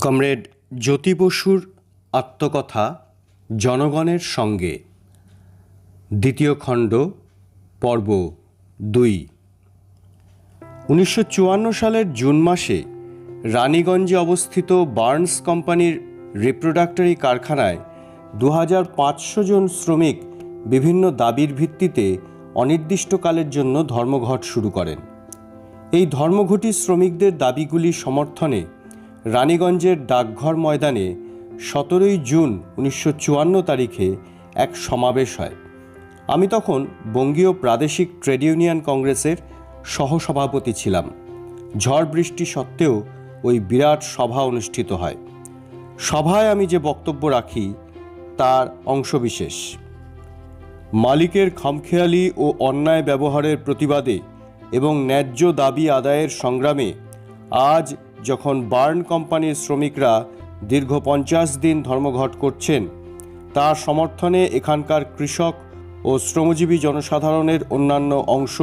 Comrade জ্যোতি বসুর আত্মকথা জনগণের সঙ্গে। দ্বিতীয় খণ্ড, পর্ব দুই। উনিশশো সালের জুন মাসে রানীগঞ্জে অবস্থিত বার্নস কোম্পানির রিপ্রোডাক্টরি কারখানায় দু হাজার পাঁচশো জন শ্রমিক বিভিন্ন দাবির ভিত্তিতে অনির্দিষ্টকালের জন্য ধর্মঘট শুরু করেন। এই ধর্মঘটি শ্রমিকদের দাবিগুলি সমর্থনে রানীগঞ্জের ডাকঘর ময়দানে সতেরোই জুন উনিশশো চুয়ান্ন তারিখে এক সমাবেশ হয়। আমি তখন বঙ্গীয় প্রাদেশিক ট্রেড ইউনিয়ন কংগ্রেসের সহসভাপতি ছিলাম। ঝড় বৃষ্টি সত্ত্বেও ওই বিরাট সভা অনুষ্ঠিত হয়। সভায় আমি যে বক্তব্য রাখি, তার অংশবিশেষ। মালিকের খামখেয়ালি ও অন্যায় ব্যবহারের প্রতিবাদে এবং ন্যায্য দাবি আদায়ের সংগ্রামে আজ যখন বার্ন কোম্পানির শ্রমিকরা দীর্ঘ পঞ্চাশ দিন ধর্মঘট করছেন, তার সমর্থনে এখানকার কৃষক ও শ্রমজীবী জনসাধারণের অন্যান্য অংশ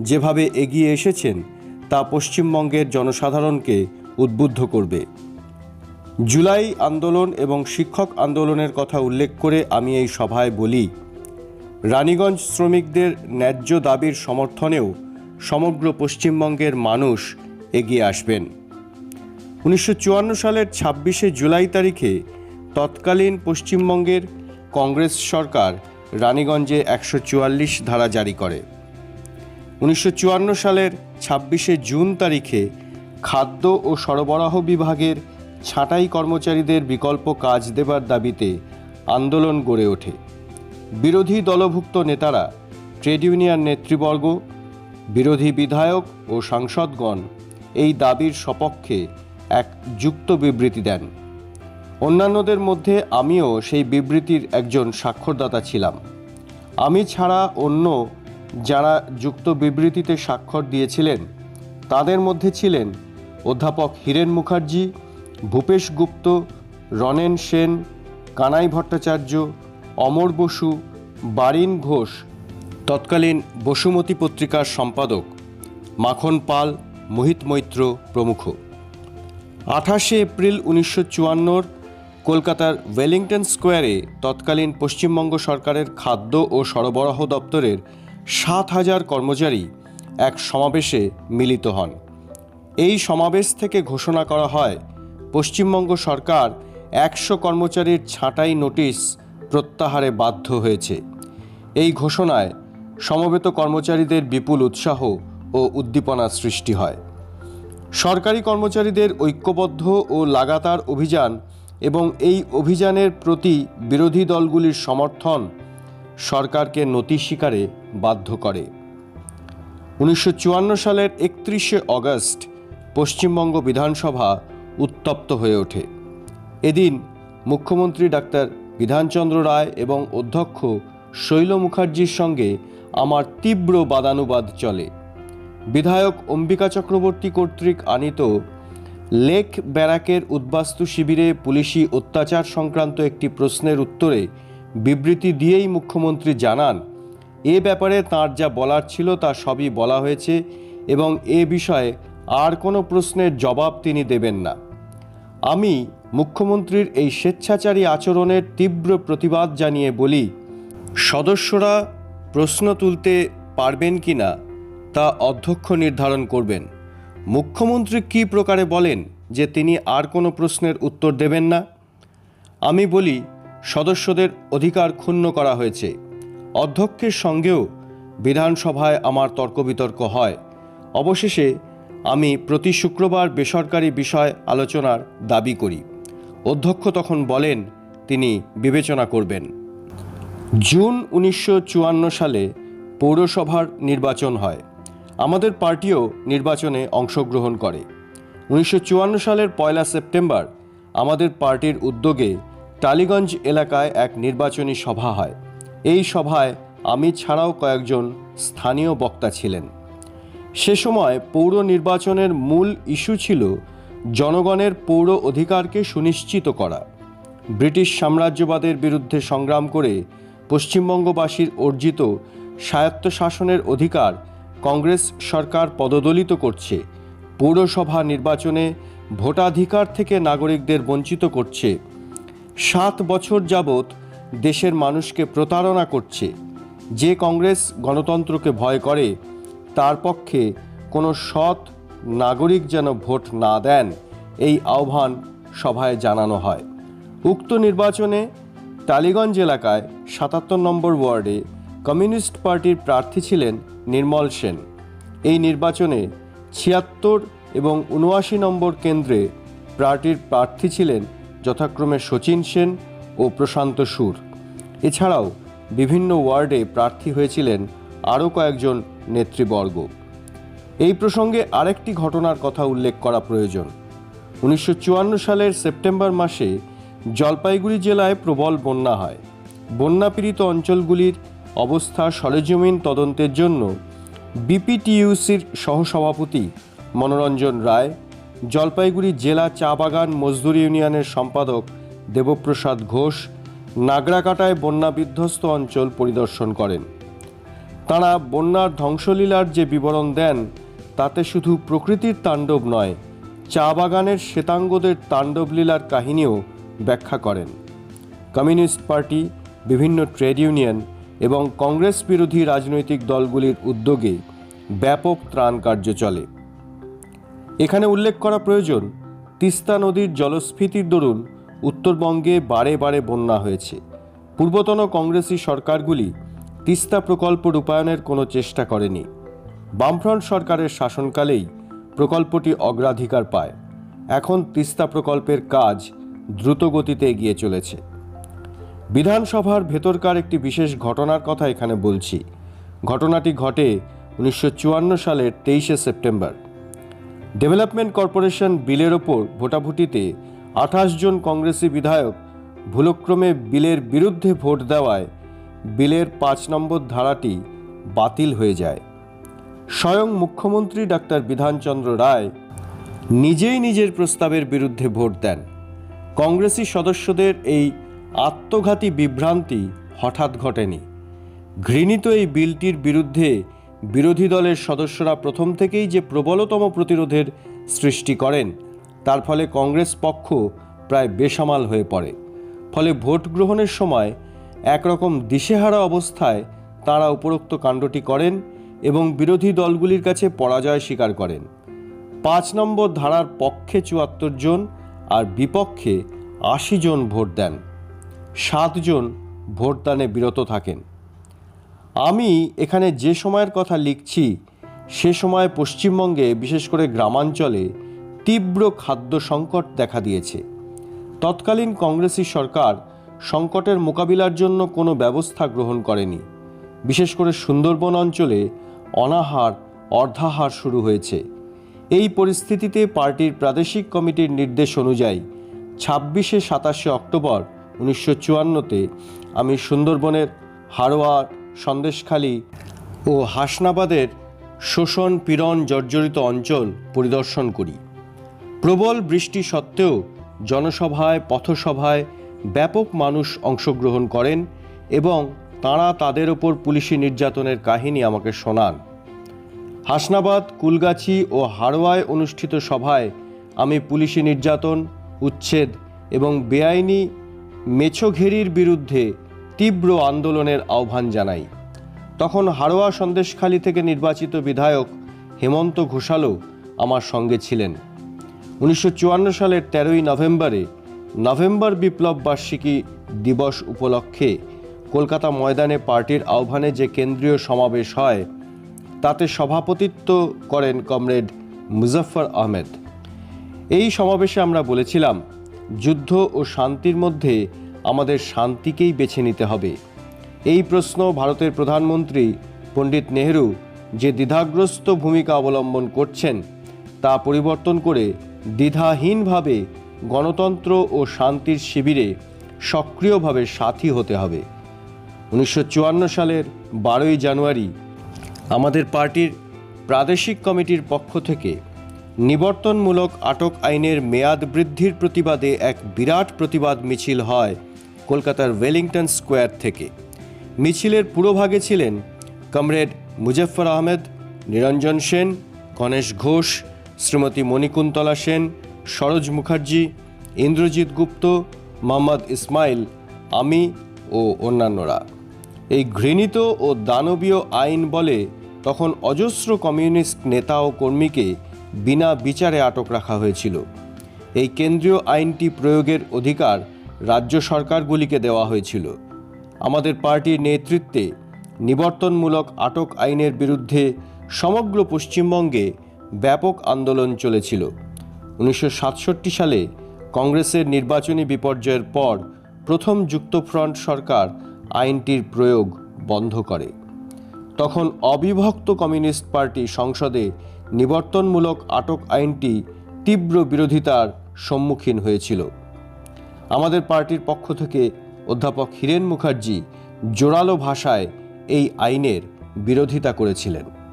যেভাবে এগিয়ে এসেছেন, তা পশ্চিমবঙ্গের জনসাধারণকে উদ্বুদ্ধ করবে। জুলাই আন্দোলন এবং শিক্ষক আন্দোলনের কথা উল্লেখ করে আমি এই সভায় বলি, রানীগঞ্জ শ্রমিকদের ন্যায্য দাবির সমর্থনেও সমগ্র পশ্চিমবঙ্গের মানুষ এগিয়ে আসবেন। উনিশশো চুয়ান্ন সালের ছাব্বিশে জুলাই তারিখে তৎকালীন পশ্চিমবঙ্গের কংগ্রেস সরকার রানীগঞ্জে একশো চুয়াল্লিশ ধারা জারি করে। উনিশশো চুয়ান্ন সালের ছাব্বিশে জুন তারিখে খাদ্য ও সরবরাহ বিভাগের ছাঁটাই কর্মচারীদের বিকল্প কাজ দেবার দাবিতে আন্দোলন গড়ে ওঠে। বিরোধী দলভুক্ত নেতারা, ট্রেড ইউনিয়ন নেতৃবর্গ, বিরোধী বিধায়ক ও সাংসদগণ এই দাবির সপক্ষে এক যুক্ত বিবৃতি দেন। অন্যান্যদের মধ্যে আমিও সেই বিবৃতির একজন স্বাক্ষরদাতা ছিলাম। আমি ছাড়া অন্য যারা যুক্ত বিবৃতিতে স্বাক্ষর দিয়েছিলেন, তাদের মধ্যে ছিলেন অধ্যাপক হীরেন মুখার্জি, ভূপেশ গুপ্ত রনেন সেন, কানাই ভট্টাচার্য, অমর বসু, বারিন ঘোষ, তৎকালীন বসুমতী পত্রিকার সম্পাদক, মাখন পাল, মোহিত মৈত্র প্রমুখ। আঠাশে এপ্রিল উনিশশো চুয়ান্নর কলকাতার ওয়েলিংটন স্কোয়ারে তৎকালীন পশ্চিমবঙ্গ সরকারের খাদ্য ও সরবরাহ দপ্তরের সাত হাজার কর্মচারী এক সমাবেশে মিলিত হন। এই সমাবেশ থেকে ঘোষণা করা হয়, পশ্চিমবঙ্গ সরকার একশো কর্মচারীর ছাঁটাই নোটিশ প্রত্যাহারে বাধ্য হয়েছে। এই ঘোষণায় সমবেত কর্মচারীদের বিপুল উৎসাহ ও উদ্দীপনা সৃষ্টি হয়। সরকারি কর্মচারীদের ঐক্যবদ্ধ ও লাগাতার অভিযান এবং এই অভিযানের প্রতি বিরোধী দলগুলির সমর্থন সরকারকে নতি স্বীকারে বাধ্য করে। উনিশশো চুয়ান্ন সালের একত্রিশে অগস্ট পশ্চিমবঙ্গ বিধানসভা উত্তপ্ত হয়ে ওঠে। এদিন মুখ্যমন্ত্রী ডাক্তার বিধানচন্দ্র রায় এবং অধ্যক্ষ শৈল মুখার্জির সঙ্গে আমার তীব্র বাদানুবাদ চলে। বিধায়ক অম্বিকা চক্রবর্তী কর্তৃক আনিত লেক ব্যারাকের উদ্বাস্তু শিবিরে পুলিশি অত্যাচার সংক্রান্ত একটি প্রশ্নের উত্তরে বিবৃতি দিয়েই মুখ্যমন্ত্রী জানান, এ ব্যাপারে তাঁর যা বলার ছিল তা সবই বলা হয়েছে এবং এ বিষয়ে আর কোনো প্রশ্নের জবাব তিনি দেবেন না। আমি মুখ্যমন্ত্রীর এই স্বেচ্ছাচারী আচরণের তীব্র প্রতিবাদ জানিয়ে বলি, সদস্যরা প্রশ্ন তুলতে পারবেন কি না? তা অধ্যক্ষ নির্ধারণ করবেন। মুখ্যমন্ত্রী কী প্রকারে বলেন যে তিনি আর কোনো প্রশ্নের উত্তর দেবেন না? আমি বলি, সদস্যদের অধিকার ক্ষুণ্ণ করা হয়েছে। অধ্যক্ষের সঙ্গেও বিধানসভায় আমার তর্ক বিতর্ক হয়। অবশেষে আমি প্রতি শুক্রবার বেসরকারি বিষয় আলোচনার দাবি করি। অধ্যক্ষ তখন বলেন, তিনি বিবেচনা করবেন। জুন উনিশশো চুয়ান্ন সালে পৌরসভার নির্বাচন হয়। আমাদের পার্টিও নির্বাচনে অংশগ্রহণ করে। উনিশশো চুয়ান্ন সালের পয়লা সেপ্টেম্বর আমাদের পার্টির উদ্যোগে টালিগঞ্জ এলাকায় এক নির্বাচনী সভা হয়। এই সভায় আমি ছাড়াও কয়েকজন স্থানীয় বক্তা ছিলেন। সে সময় পৌর নির্বাচনের মূল ইস্যু ছিল জনগণের পৌর অধিকারকে সুনিশ্চিত করা। ব্রিটিশ সাম্রাজ্যবাদের বিরুদ্ধে সংগ্রাম করে পশ্চিমবঙ্গবাসীর অর্জিত স্বায়ত্তশাসনের অধিকার কংগ্রেস সরকার পদদলিত করছে, পৌরসভা নির্বাচনে ভোটাধিকার থেকে নাগরিকদের বঞ্চিত করছে। সাত বছর যাবৎ দেশের মানুষকে প্রতারণা করছে। যে কংগ্রেস গণতন্ত্রকে ভয় করে, তার পক্ষে কোনো সৎ নাগরিক যেন ভোট না দেন, এই আহ্বান সভায় জানানো হয়। উক্ত নির্বাচনে টালিগঞ্জ এলাকায় সাতাত্তর নম্বর ওয়ার্ডে কমিউনিস্ট পার্টির প্রার্থী ছিলেন নির্মল সেন। এই নির্বাচনে ছিয়াত্তর এবং উনআশি নম্বর কেন্দ্রে পার্টির প্রার্থী ছিলেন যথাক্রমে শচীন সেন ও প্রশান্ত সুর। এছাড়াও বিভিন্ন ওয়ার্ডে প্রার্থী হয়েছিলেন আরও কয়েকজন নেতৃবর্গ। এই প্রসঙ্গে আরেকটি ঘটনার কথা উল্লেখ করা প্রয়োজন। উনিশশো চুয়ান্ন সালের সেপ্টেম্বর মাসে জলপাইগুড়ি জেলায় প্রবল বন্যা হয়। বন্যাপীড়িত অঞ্চলগুলির অবস্থা সরেজমিন তদন্তের জন্য বিপিটিইউসির সহসভাপতি মনোরঞ্জন রায়, জলপাইগুড়ি জেলা চা বাগান মজদুর ইউনিয়নের সম্পাদক দেবপ্রসাদ ঘোষ, নাগরাকাটায় বন্যা বিধ্বস্ত অঞ্চল পরিদর্শন করেন। তাঁরা বন্যার ধ্বংসলীলার যে বিবরণ দেন, তাতে শুধু প্রকৃতির তাণ্ডব নয়, চা বাগানের শ্বেতাঙ্গদের তাণ্ডবলীলার কাহিনীও ব্যাখ্যা করেন। কমিউনিস্ট পার্টি, বিভিন্ন ট্রেড ইউনিয়ন এবং কংগ্রেস বিরোধী রাজনৈতিক দলগুলির উদ্যোগে ব্যাপক ত্রাণ কার্য চলে। এখানে উল্লেখ করা প্রয়োজন, তিস্তা নদীর জলস্ফীতির দরুন উত্তরবঙ্গে বারে বারে বন্যা হয়েছে। পূর্বতন কংগ্রেসি সরকারগুলি তিস্তা প্রকল্প রূপায়ণের কোনো চেষ্টা করেনি। বামফ্রন্ট সরকারের শাসনকালেই প্রকল্পটি অগ্রাধিকার পায়। এখন তিস্তা প্রকল্পের কাজ দ্রুতগতিতে এগিয়ে চলেছে। বিধানসভার ভেতরকার একটি বিশেষ ঘটনার কথা এখানে বলছি। ঘটনাটি ঘটে উনিশশো চুয়ান্ন সালের তেইশে সেপ্টেম্বর। ডেভেলপমেন্ট কর্পোরেশন বিলের ওপর ভোটাভুটিতে আঠাশ জন কংগ্রেসি বিধায়ক ভুলক্রমে বিলের বিরুদ্ধে ভোট দেওয়ায় বিলের পাঁচ নম্বর ধারাটি বাতিল হয়ে যায়। স্বয়ং মুখ্যমন্ত্রী ডাক্তার বিধানচন্দ্র রায় নিজেই নিজের প্রস্তাবের বিরুদ্ধে ভোট দেন। কংগ্রেসি সদস্যদের এই আত্মঘাতী বিভ্রান্তি হঠাৎ ঘটেনি। ঘৃণিত এই বিলটির বিরুদ্ধে বিরোধী দলের সদস্যরা প্রথম থেকেই যে প্রবলতম প্রতিরোধের সৃষ্টি করেন, তার ফলে কংগ্রেস পক্ষ প্রায় বেসামাল হয়ে পড়ে। ফলে ভোট গ্রহণের সময় একরকম দিশেহারা অবস্থায় তারা উপরোক্ত কাণ্ডটি করেন এবং বিরোধী দলগুলির কাছে পরাজয় স্বীকার করেন। পাঁচ নম্বর ধারার পক্ষে চুয়াত্তর জন আর বিপক্ষে আশি জন ভোট দেন। সাতজন ভোটদানে বিরত থাকেন। আমি এখানে যে সময়ের কথা লিখছি, সে সময় পশ্চিমবঙ্গে বিশেষ করে গ্রামাঞ্চলে তীব্র খাদ্য সংকট দেখা দিয়েছে। তৎকালীন কংগ্রেসি সরকার সংকটের মোকাবিলার জন্য কোনো ব্যবস্থা গ্রহণ করেনি। বিশেষ করে সুন্দরবন অঞ্চলে অনাহার, অর্ধাহার শুরু হয়েছে। এই পরিস্থিতিতে পার্টির প্রাদেশিক কমিটির নির্দেশ অনুযায়ী ছাব্বিশে সাতাশে অক্টোবর উনিশশো চুয়ান্নতে আমি সুন্দরবনের হাড়োয়ার সন্দেশখালী ও হাসনাবাদের শোষণ পীড়ন জর্জরিত অঞ্চল পরিদর্শন করি। প্রবল বৃষ্টি সত্ত্বেও জনসভায়, পথসভায় ব্যাপক মানুষ অংশগ্রহণ করেন এবং তাঁরা তাদের ওপর পুলিশি নির্যাতনের কাহিনী আমাকে শোনান। হাসনাবাদ, কুলগাছি ও হাড়োয়ায় অনুষ্ঠিত সভায় আমি পুলিশি নির্যাতন, উচ্ছেদ এবং বেআইনি মেছোঘেরির বিরুদ্ধে তীব্র আন্দোলনের আহ্বান জানাই। তখন হাড়োয়া সন্দেশখালী থেকে নির্বাচিত বিধায়ক হেমন্ত ঘোষালও আমার সঙ্গে ছিলেন। উনিশশো চুয়ান্ন সালের তেরোই নভেম্বরে নভেম্বর বিপ্লব বার্ষিকী দিবস উপলক্ষে কলকাতা ময়দানে পার্টির আহ্বানে যে কেন্দ্রীয় সমাবেশ হয়, তাতে সভাপতিত্ব করেন কমরেড মুজফফর আহমেদ। এই সমাবেশে আমরা বলেছিলাম যুদ্ধ ও শান্তির মধ্যে আমাদের শান্তিকেই বেছে নিতে হবে। এই প্রশ্ন ভারতের প্রধানমন্ত্রী পণ্ডিত নেহরু যে দ্বিধাগ্রস্ত ভূমিকা অবলম্বন করছেন, তা পরিবর্তন করে দ্বিধাহীনভাবে গণতন্ত্র ও শান্তির শিবিরে সক্রিয়ভাবে সাথী হতে হবে। উনিশশো চুয়ান্ন সালের বারোই জানুয়ারি আমাদের পার্টির প্রাদেশিক কমিটির পক্ষ থেকে নিবর্তনমূলক আটক আইনের মেয়াদ বৃদ্ধির প্রতিবাদে এক বিরাট প্রতিবাদ মিছিল হয় কলকাতার ওয়েলিংটন স্কোয়ার থেকে। মিছিলের পুরোভাগে ছিলেন কমরেড মুজফফর আহমেদ, নিরঞ্জন সেন গণেশ ঘোষ, শ্রীমতী মণিকুন্তলা সেন, সরোজ মুখার্জি, ইন্দ্রজিৎ গুপ্ত, মোহাম্মদ ইসমাইল, আমি ও অন্যান্যরা। এই ঘৃণিত ও দানবীয় আইন বলে তখন অজস্র কমিউনিস্ট নেতা ও কর্মীকে বিনা বিচারে আটক রাখা হয়েছিল। এই কেন্দ্রীয় আইনটি প্রয়োগের অধিকার রাজ্য সরকারগুলিকে দেওয়া হয়েছিল। আমাদের পার্টির নেতৃত্বে নিবর্তনমূলক আটক আইনের বিরুদ্ধে সমগ্র পশ্চিমবঙ্গে ব্যাপক আন্দোলন চলেছিল। উনিশশো সাতষট্টি সালে কংগ্রেসের নির্বাচনী বিপর্যয়ের পর প্রথম যুক্তফ্রন্ট সরকার আইনটির প্রয়োগ বন্ধ করে। তখন অবিভক্ত কমিউনিস্ট পার্টি সংসদে নিবর্তনমূলক আটক আইনটি তীব্র বিরোধিতার সম্মুখীন হয়েছিল। আমাদের পার্টির পক্ষ থেকে অধ্যাপক হীরেন মুখার্জি জোরালো ভাষায় এই আইনের বিরোধিতা করেছিলেন।